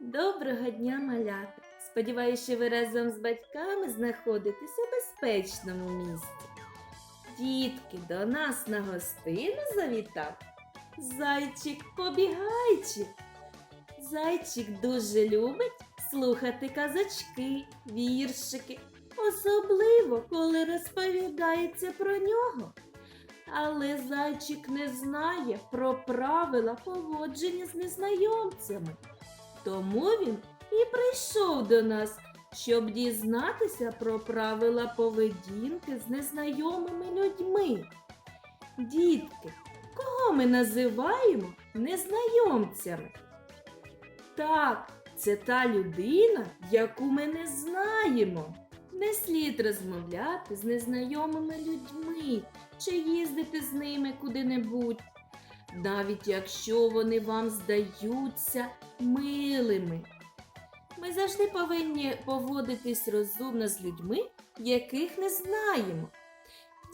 Доброго дня, малята! Сподіваюся, що ви разом з батьками знаходитеся в безпечному місці. Дітки, до нас на гостину завітав зайчик побігайчик. Зайчик дуже любить слухати казочки, віршики, особливо коли розповідається про нього. Але зайчик не знає про правила поводження з незнайомцями. Тому він і прийшов до нас, щоб дізнатися про правила поведінки з незнайомими людьми. Дітки, кого ми називаємо незнайомцями? Так, це та людина, яку ми не знаємо. Не слід розмовляти з незнайомими людьми чи їздити з ними куди-небудь, навіть якщо вони вам здаються милими. Ми завжди повинні поводитись розумно з людьми, яких не знаємо.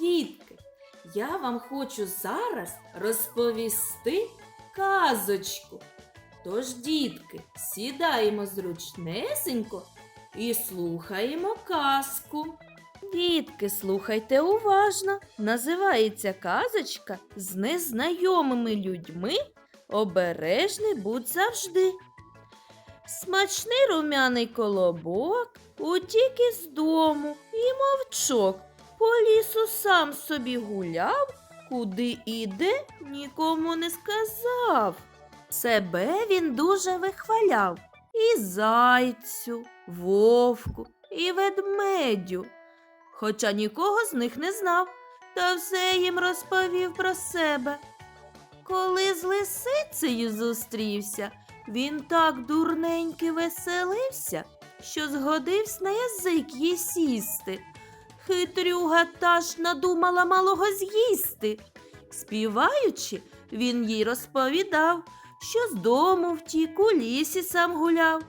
Дітки, я вам хочу зараз розповісти казочку. Тож, дітки, сідаємо зручнесенько і слухаємо казку. Дітки, слухайте уважно. Називається казочка з незнайомими людьми. Обережний будь завжди. Смачний румяний колобок утік із дому і мовчок. По лісу сам собі гуляв, куди іде, нікому не сказав. Себе він дуже вихваляв і зайцю, вовку, і ведмедю. Хоча нікого з них не знав, та все їм розповів про себе. Коли з лисицею зустрівся, він так дурненьки веселився, що згодився на язик їй сісти. Хитрюга та ж надумала малого з'їсти. Співаючи, він їй розповідав, що з дому втік у лісі сам гуляв.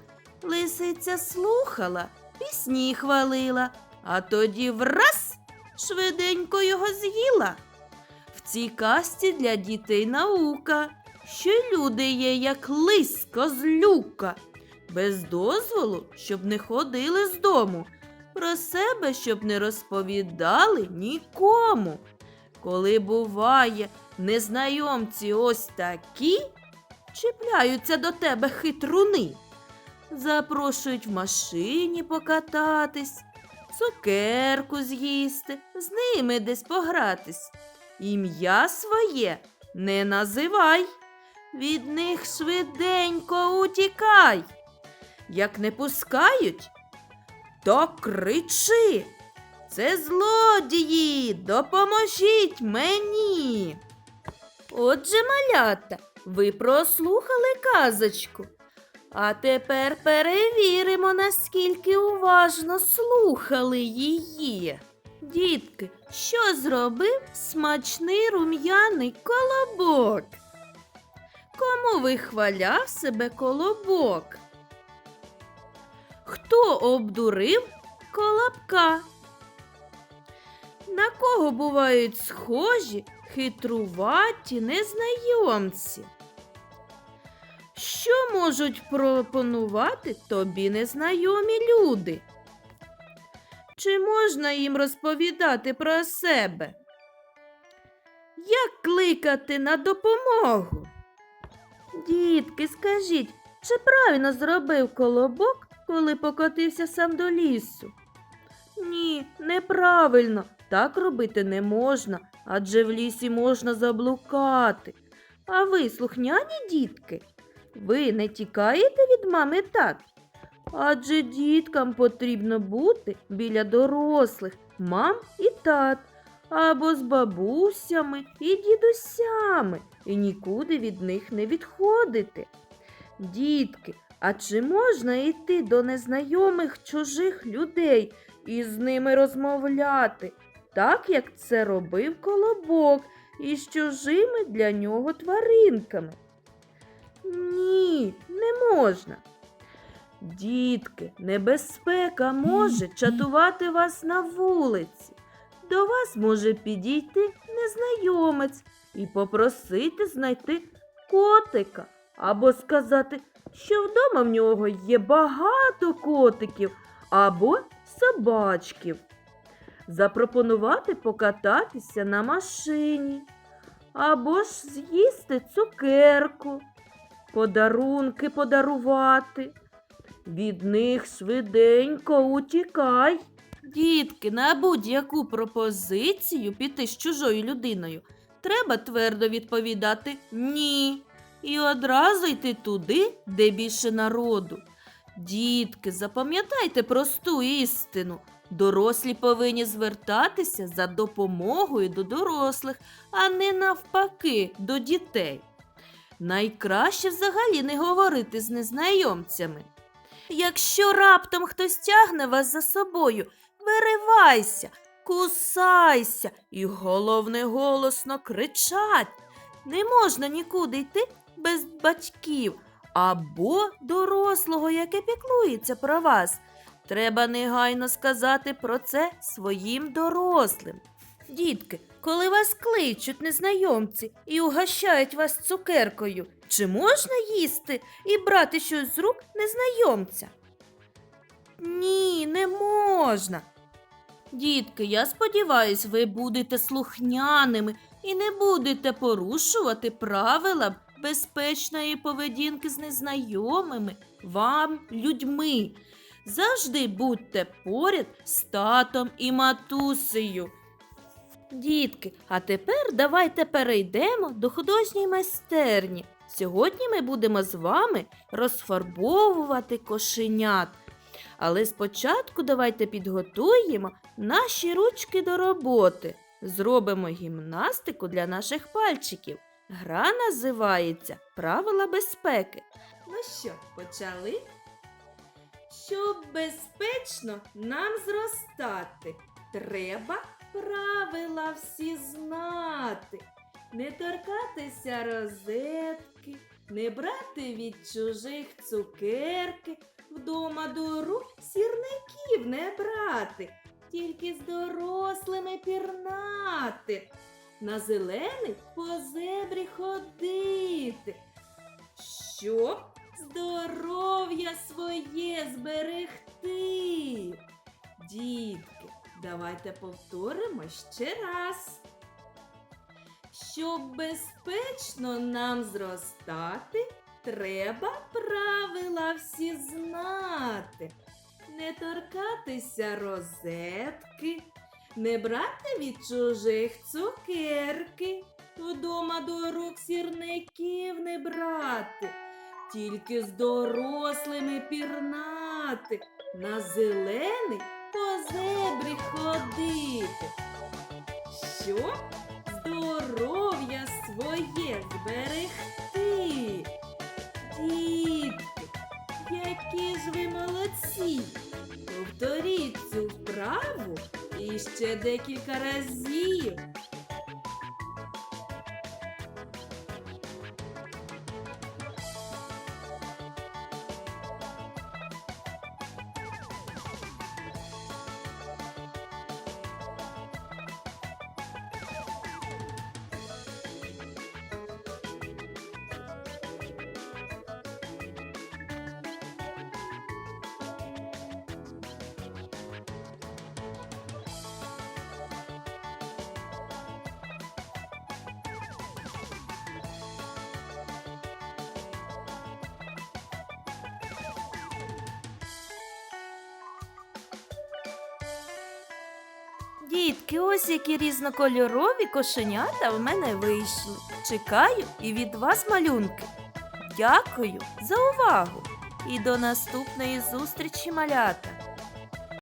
Лисиця слухала, пісні хвалила, а тоді враз швиденько його з'їла. В цій казці для дітей наука, що люди є, як лис козлюка, без дозволу, щоб не ходили з дому, про себе, щоб не розповідали нікому. Коли буває, незнайомці ось такі, чіпляються до тебе хитруни, запрошують в машині покататись, цукерку з'їсти, з ними десь погратись. Ім'я своє не називай, від них швиденько утікай. Як не пускають, то кричи. Це злодії, допоможіть мені. Отже, малята, ви прослухали казочку. А тепер перевіримо, наскільки уважно слухали її. Дітки, що зробив смачний рум'яний колобок? Кому вихваляв себе колобок? Хто обдурив колобка? На кого бувають схожі хитруваті незнайомці? Що можуть пропонувати тобі незнайомі люди? Чи можна їм розповідати про себе? Як кликати на допомогу? Дітки, скажіть, чи правильно зробив колобок, коли покотився сам до лісу? Ні, неправильно. Так робити не можна, адже в лісі можна заблукати. А ви, слухняні дітки, ви не тікаєте від мами так? Адже діткам потрібно бути біля дорослих, мам і тат, або з бабусями і дідусями, і нікуди від них не відходити. Дітки, а чи можна йти до незнайомих чужих людей і з ними розмовляти, так як це робив колобок із чужими для нього тваринками? Ні, не можна. Дітки, небезпека може чатувати вас на вулиці. До вас може підійти незнайомець і попросити знайти котика Або сказати, що вдома в нього є багато котиків або собачків. Запропонувати покататися на машині, або ж з'їсти цукерку, подарунки подарувати. Від них швиденько утікай. Дітки, на будь-яку пропозицію піти з чужою людиною треба твердо відповідати ні. І одразу йти туди, де більше народу. Дітки, запам'ятайте просту істину. Дорослі повинні звертатися за допомогою до дорослих, а не навпаки до дітей. Найкраще взагалі не говорити з незнайомцями. Якщо раптом хтось тягне вас за собою, виривайся, кусайся і головне голосно кричать. Не можна нікуди йти без батьків або дорослого, яке піклується про вас. Треба негайно сказати про це своїм дорослим. Дітки, коли вас кличуть незнайомці і угощають вас цукеркою, чи можна їсти і брати щось з рук незнайомця? Ні, не можна. Дітки, я сподіваюсь, ви будете слухняними і не будете порушувати правила безпечної поведінки з незнайомими вам людьми. Завжди будьте поряд з татом і матусею. Дітки, а тепер давайте перейдемо до художньої майстерні. Сьогодні ми будемо з вами розфарбовувати кошенят. Але спочатку давайте підготуємо наші ручки до роботи. Зробимо гімнастику для наших пальчиків. Гра називається Правила безпеки. Ну що, почали? Щоб безпечно нам зростати, треба правила всі знати. Не торкатися розетки, не брати від чужих цукерки, вдома до рук сірників не брати, тільки з дорослими пірнати, на зелений по зебрі ходити, щоб здоров'я своє зберегти. Давайте повторимо ще раз. Щоб безпечно нам зростати, треба правила всі знати. Не торкатися розетки, не брати від чужих цукерки, вдома до рук сірників не брати, тільки з дорослими пірнати, на зелений по зебрі ходити. Що? Здоров'я своє зберегти. Дітки, які ж ви молодці! Повторіть цю вправу і ще декілька разів. Дітки, ось які різнокольорові кошенята в мене вийшли. Чекаю і від вас малюнки. Дякую за увагу і до наступної зустрічі, малята!